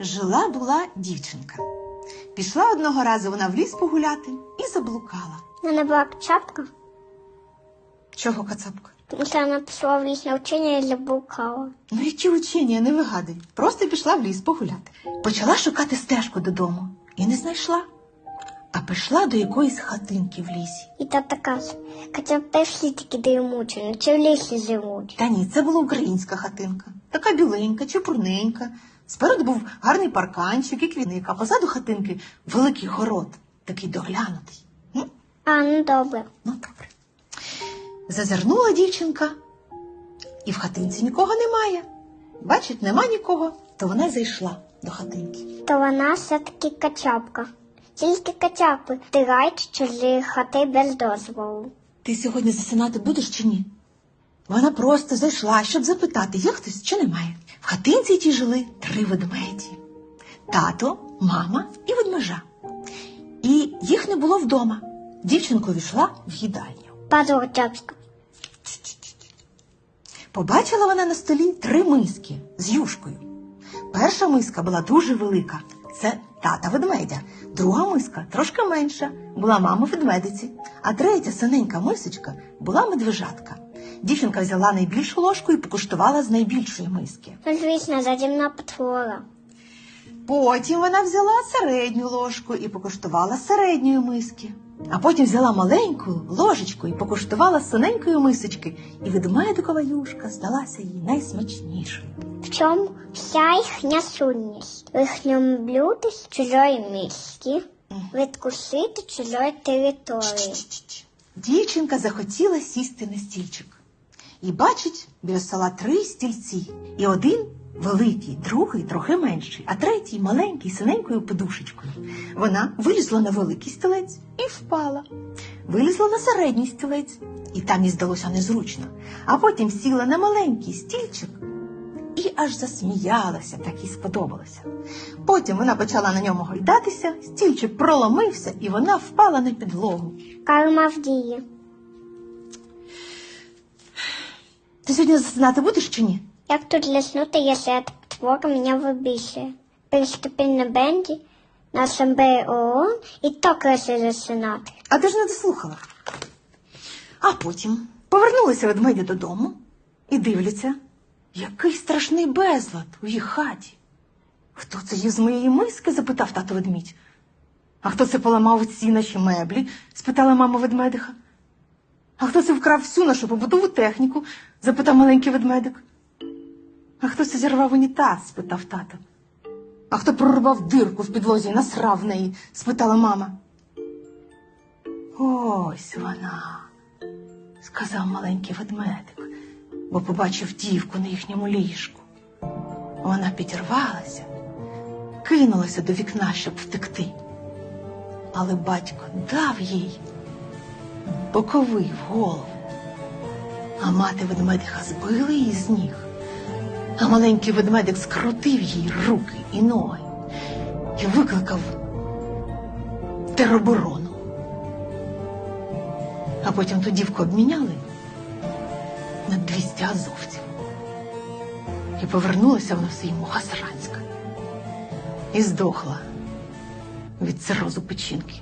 Жила була дівчинка. Пішла одного разу вона в ліс погуляти і заблукала. У мене була кацапка. Чого кацапка? тому що вона пішла в лісне вчення і заблукала. Ну, які учення, не вигадуй. Просто пішла в ліс погуляти. Почала шукати стежку додому і не знайшла. А прийшла до якоїсь хатинки в лісі. І тата каже, хоча б всі такі димучені, чи в лісі живуть. Та ні, це була українська хатинка, така біленька, чепурненька. Спереду був гарний парканчик і квітник, а позаду хатинки великий город, такий доглянутий. Ну, А, ну добре. ну добре. Зазирнула дівчинка, і в хатинці нікого немає. Бачить, нема нікого, то вона зайшла до хатинки. То вона все-таки качапка. Тільки качапи втирають чужі хати без дозволу. Ти сьогодні засинати будеш чи ні? Вона просто зайшла, щоб запитати, є хтось чи немає. В хатинці тій жили три ведмеді: тато, мама і ведмежа. І їх не було вдома. Дівчинка увійшла в їдальню. Пазур чапська. Побачила вона на столі три миски з юшкою. Перша миска була дуже велика. Це тата ведмедя. Друга миска трошки менша, була мама ведмедиці. А третя синенька мисочка була медвежатка. Дівчинка взяла найбільшу ложку і покуштувала з найбільшої миски. Ну, звісно, задімна потвора. Потім вона взяла середню ложку і покуштувала середньої миски. А потім взяла маленьку ложечку і покуштувала з синенької мисочки, і ведмедикова юшка здалася їй найсмачнішою. В чому вся їхня сутність? В їхньому блюді з чужої миски, відкусити чужої території. Дівчинка захотіла сісти на стільчик. І бачить біля стола три стільці. І один великий, другий трохи менший, а третій маленький синенькою подушечкою. Вона вилізла на великий стілець і впала. Вилізла на середній стілець, і там їй здалося незручно. А потім сіла на маленький стільчик і аж засміялася, так їй сподобалося. Потім вона почала на ньому гойдатися, стільчик проломився, і вона впала на підлогу. Карма Ти сьогодні засинати будеш чи ні? Як тут ліснути, якщо эта потвора меня вибільшує? Приступи на бенді, на асамблеї ООН і то краще засинати. А ти ж не дослухала. А потім повернулися ведмеді додому і дивляться, який страшний безлад у їх хаті. Хто це їв з моєї миски? запитав тато ведмідь. А хто це поламав ці наші меблі? спитала мама ведмедиха. А хто це вкрав всю нашу побутову техніку? запитав маленький ведмедик. А хто зірвав унітаз? спитав тато. А хто прорвав дирку в підлозі і насрав в неї? спитала мама. Ось вона, сказав маленький ведмедик, бо побачив дівку на їхньому ліжку. Вона підірвалася, кинулася до вікна, щоб втекти. Але батько дав їй боковий в голову. А мати ведмедиха збила її з ніг. А маленький ведмедик скрутив їй руки і ноги і викликав тероборону. А потім ту дівку обміняли на 200 азовців. І повернулася вона в свій Мухасранськ. І здохла від цирозу печінки.